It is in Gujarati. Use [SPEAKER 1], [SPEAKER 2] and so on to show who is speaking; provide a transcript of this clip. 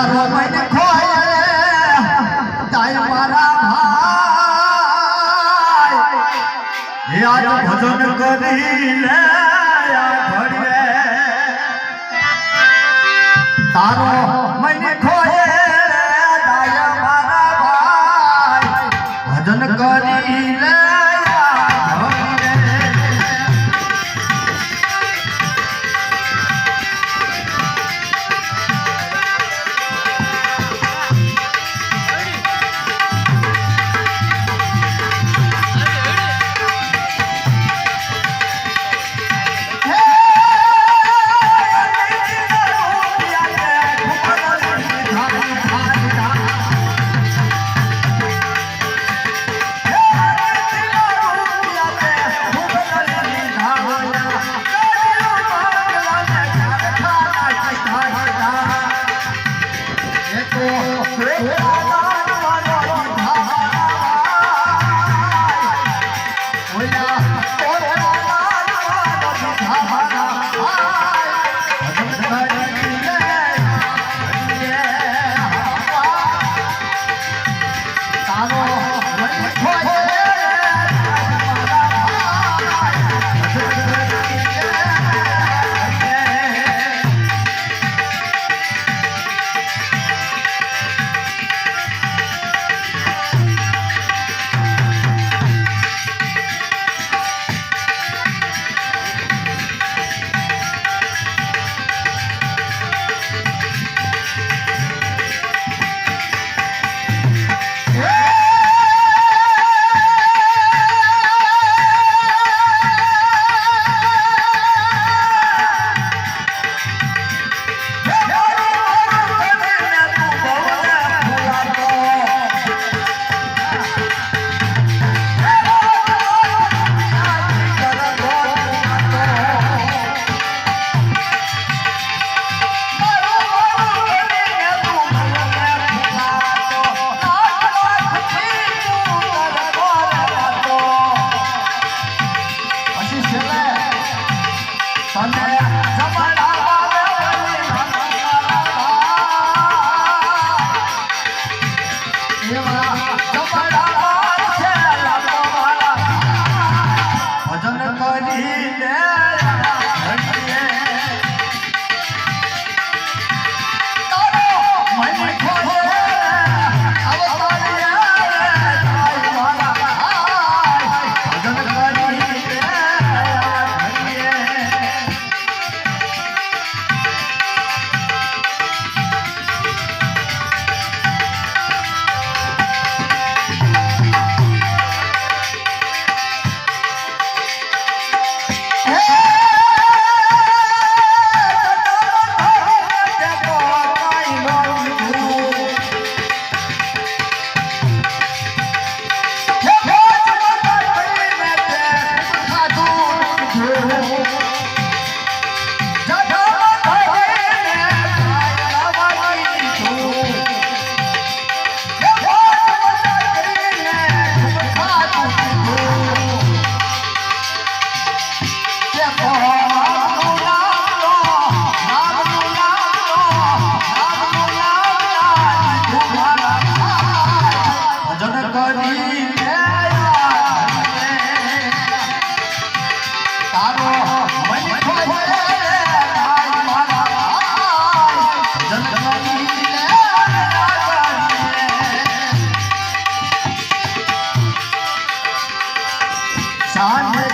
[SPEAKER 1] તારો મન ખોયે જાય મારા ભાઈ. યાદ ભજન કરી લે.
[SPEAKER 2] time.